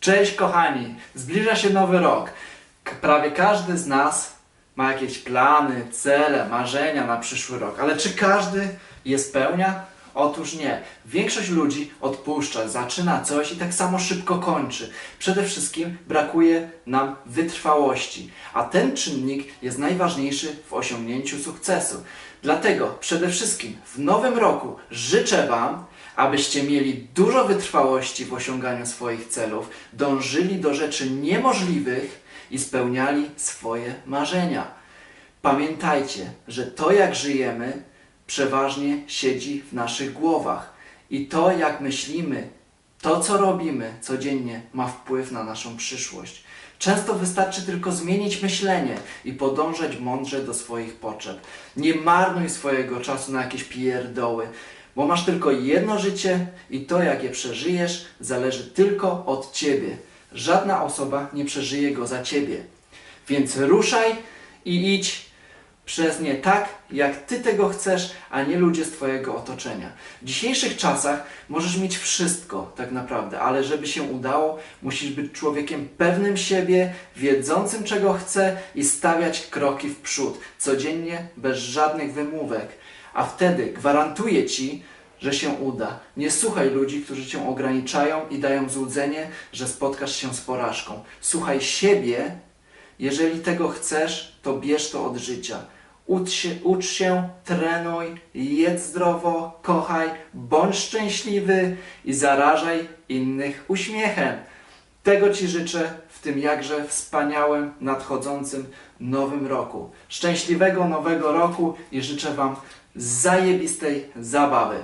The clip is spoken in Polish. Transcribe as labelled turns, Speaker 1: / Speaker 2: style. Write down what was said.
Speaker 1: Cześć kochani, zbliża się nowy rok. Prawie każdy z nas ma jakieś plany, cele, marzenia na przyszły rok, ale czy każdy je spełnia? Otóż nie. Większość ludzi odpuszcza, zaczyna coś i tak samo szybko kończy. Przede wszystkim brakuje nam wytrwałości, a ten czynnik jest najważniejszy w osiągnięciu sukcesu. Dlatego przede wszystkim w nowym roku życzę Wam, abyście mieli dużo wytrwałości w osiąganiu swoich celów, dążyli do rzeczy niemożliwych i spełniali swoje marzenia. Pamiętajcie, że to jak żyjemy przeważnie siedzi w naszych głowach i to jak myślimy, to co robimy codziennie ma wpływ na naszą przyszłość. Często wystarczy tylko zmienić myślenie i podążać mądrze do swoich potrzeb. Nie marnuj swojego czasu na jakieś pierdoły, bo masz tylko jedno życie i to jak je przeżyjesz zależy tylko od ciebie. Żadna osoba nie przeżyje go za ciebie. Więc ruszaj i idź przez nie tak, jak ty tego chcesz, a nie ludzie z twojego otoczenia. W dzisiejszych czasach możesz mieć wszystko, tak naprawdę, ale żeby się udało, musisz być człowiekiem pewnym siebie, wiedzącym czego chce i stawiać kroki w przód, codziennie, bez żadnych wymówek. A wtedy gwarantuję ci, że się uda. Nie słuchaj ludzi, którzy cię ograniczają i dają złudzenie, że spotkasz się z porażką. Słuchaj siebie, jeżeli tego chcesz, to bierz to od życia. Ucz się, ucz się, trenuj, jedz zdrowo, kochaj, bądź szczęśliwy i zarażaj innych uśmiechem. Tego Ci życzę w tym jakże wspaniałym, nadchodzącym nowym roku. Szczęśliwego nowego roku i życzę Wam zajebistej zabawy.